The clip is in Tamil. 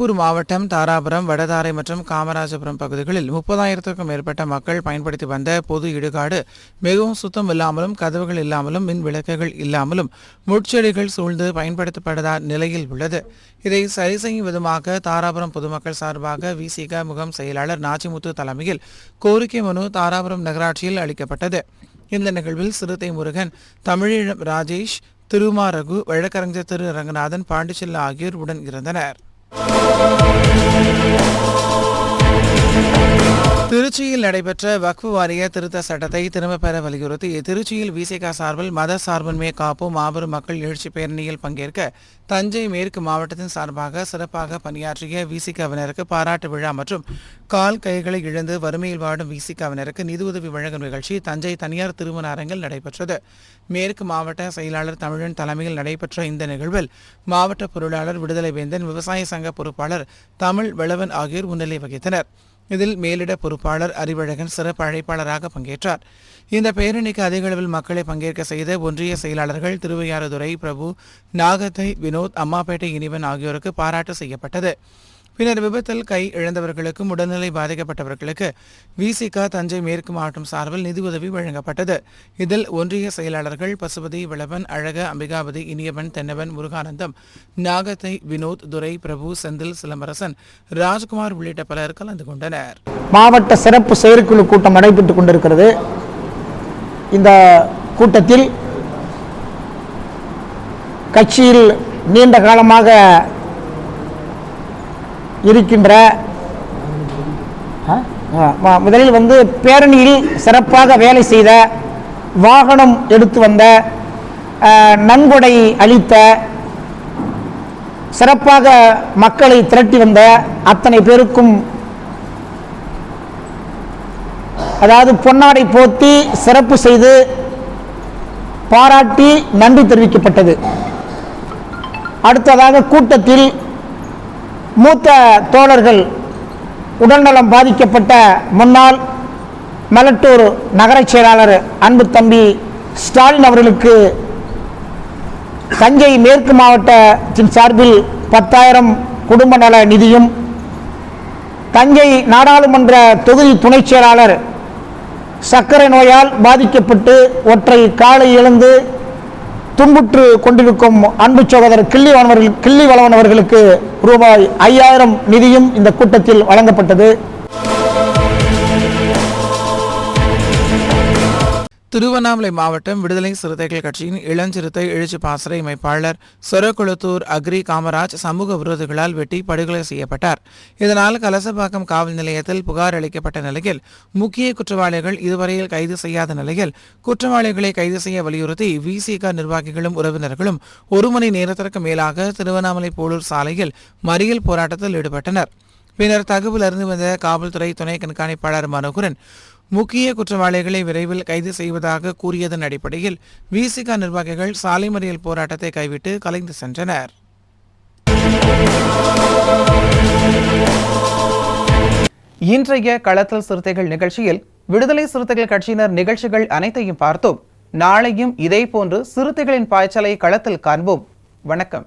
திருப்பூர் மாவட்டம் தாராபுரம் வடதாரை மற்றும் காமராஜபுரம் பகுதிகளில் முப்பதாயிரத்துக்கும் மேற்பட்ட மக்கள் பயன்படுத்தி வந்த பொது இடுகாடு. மிகவும் சுத்தம் இல்லாமலும் கதவுகள் இல்லாமலும் மின் விளக்குகள் இல்லாமலும் முட்செடிகள் சூழ்ந்து பயன்படுத்தப்படாத நிலையில் உள்ளது. இதை சரி செய்யும் விதமாக தாராபுரம் பொதுமக்கள் சார்பாக விசிக முகம் செயலாளர் நாச்சிமுத்து தலைமையில் கோரிக்கை மனு தாராபுரம் நகராட்சியில் அளிக்கப்பட்டது. இந்த நிகழ்வில் சிறுத்தை முருகன் தமிழீழம் ராஜேஷ் திருமாரகு வழக்கறிஞர் திரு. ரங்கநாதன் பாண்டிச்செல்ல ஆகியோர் உடன் இருந்தனர் Oh, திருச்சியில் நடைபெற்ற வக்ஃபு வாரிய திருத்த சட்டத்தை திரும்பப் பெற வலியுறுத்தி திருச்சியில் விசிக சார்பில் மத சார்பின்மை காப்போம் மாபெரும் மக்கள் எழுச்சி பேரணியில் பங்கேற்க தஞ்சை மேற்கு மாவட்டத்தின் சார்பாக சிறப்பாக பணியாற்றிய விசிகவினருக்கு பாராட்டு விழா மற்றும் கால் கைகளை இழந்து வறுமையில் வாடும் விசிகவினருக்கு நிதியுதவி வழங்கும் நிகழ்ச்சி தஞ்சை தனியார் திருமண அரங்கில் நடைபெற்றது. மேற்கு மாவட்ட செயலாளர் தமிழன் தலைமையில் நடைபெற்ற இந்த நிகழ்வில் மாவட்ட பொருளாளர் விடுதலை வேந்தன் விவசாய சங்க பொறுப்பாளர் தமிழ் வெளவன் ஆகியோர் முன்னிலை வகித்தனர். இதில் மேலிட பொறுப்பாளர் அறிவழகன் சிறப்பு அழைப்பாளராக பங்கேற்றார். இந்த பேரணிக்கு அதிக அளவில் மக்களை பங்கேற்க செய்த ஒன்றிய செயலாளர்கள் திருவையாறுதுறை பிரபு நாகத்தை வினோத் அம்மாப்பேட்டை இனிவன் ஆகியோருக்கு பாராட்டு செய்யப்பட்டது. பின்னர் விபத்தில் கை இழந்தவர்களுக்கும் உடல்நிலை பாதிக்கப்பட்டவர்களுக்கு விசிகா தஞ்சை மேற்கு மாவட்டம் சார்பில் நிதியுதவி வழங்கப்பட்டது. இதில் ஒன்றிய செயலாளர்கள் பசுபதி விளவன் அழக அம்பிகாபதி இனியவன் தென்னவன் முருகானந்தம் நாகத்தை வினோத் துரை பிரபு செந்தில் சிலம்பரசன் ராஜ்குமார் உள்ளிட்ட பலர் கலந்து கொண்டனர். மாவட்ட சிறப்பு செயற்குழு கூட்டம் நடைபெற்றுக் கொண்டிருக்கிறது. இந்த கூட்டத்தில் கட்சியில் நீண்ட காலமாக இருக்கின்ற முதலில் வந்து பேரணியில் சிறப்பாக வேலை செய்த வாகனம் எடுத்து வந்த நன்கொடை அளித்த சிறப்பாக மக்களை திரட்டி வந்த அத்தனை பேருக்கும் அதாவது பொன்னாடை போத்தி சிறப்பு செய்து பாராட்டி நன்றி தெரிவிக்கப்பட்டது. அடுத்ததாக கூட்டத்தில் மூத்த தோழர்கள் உடல்நலம் பாதிக்கப்பட்ட முன்னாள் மலட்டூர் நகரச் செயலாளர் அன்பு தம்பி ஸ்டாலின் அவர்களுக்கு தஞ்சை மேற்கு மாவட்டத்தின் சார்பில் பத்தாயிரம் குடும்ப நல நிதியும் தஞ்சை நாடாளுமன்ற தொகுதி துணைச் செயலாளர் சர்க்கரை நோயால் பாதிக்கப்பட்டு ஒற்றை காலை எழுந்து துன்புற்று கொண்டிருக்கும் அன்பு சகோதரர் கிள்ளி வளவர்கள் கிள்ளி வளவன் அவர்களுக்கு ரூபாய் ஐயாயிரம் நிதியும் இந்த கூட்டத்தில் வழங்கப்பட்டது. திருவண்ணாமலை மாவட்டம் விடுதலை சிறுத்தைகள் கட்சியின் இளஞ்சிறுத்தை எழுச்சி பாசறை அமைப்பாளர் சொரக்குளத்தூர் அக்ரி காமராஜ் சமூக விரோதிகளால் வெட்டி படுகொலை செய்யப்பட்டார். இதனால் கலசப்பாக்கம் காவல் நிலையத்தில் புகார் அளிக்கப்பட்ட நிலையில் முக்கிய குற்றவாளிகள் இதுவரையில் கைது செய்யாத நிலையில் குற்றவாளிகளை கைது செய்ய வலியுறுத்தி விசிக நிர்வாகிகளும் உறவினர்களும் ஒரு மணி நேரத்திற்கு மேலாக திருவண்ணாமலை போலூர் சாலையில் மறியல் போராட்டத்தில் ஈடுபட்டனர். பின்னர் தகவல் அறிந்து வந்த காவல்துறை துணை கண்காணிப்பாளர் மனோகரன் முக்கிய குற்றவாளிகளை விரைவில் கைது செய்வதாக கூறியதன் அடிப்படையில் விசிகா நிர்வாகிகள் சாலை மறியல் போராட்டத்தை கைவிட்டு கலைந்து சென்றனர். இன்றைய களத்தல் சிறுத்தைகள் நிகழ்ச்சியில் விடுதலை சிறுத்தைகள் கட்சியினர் நிகழ்ச்சிகள் அனைத்தையும் பார்த்தோம். நாளையும் இதே போன்று சிறுத்தைகளின் பாய்ச்சலை களத்தில் காண்போம். வணக்கம்.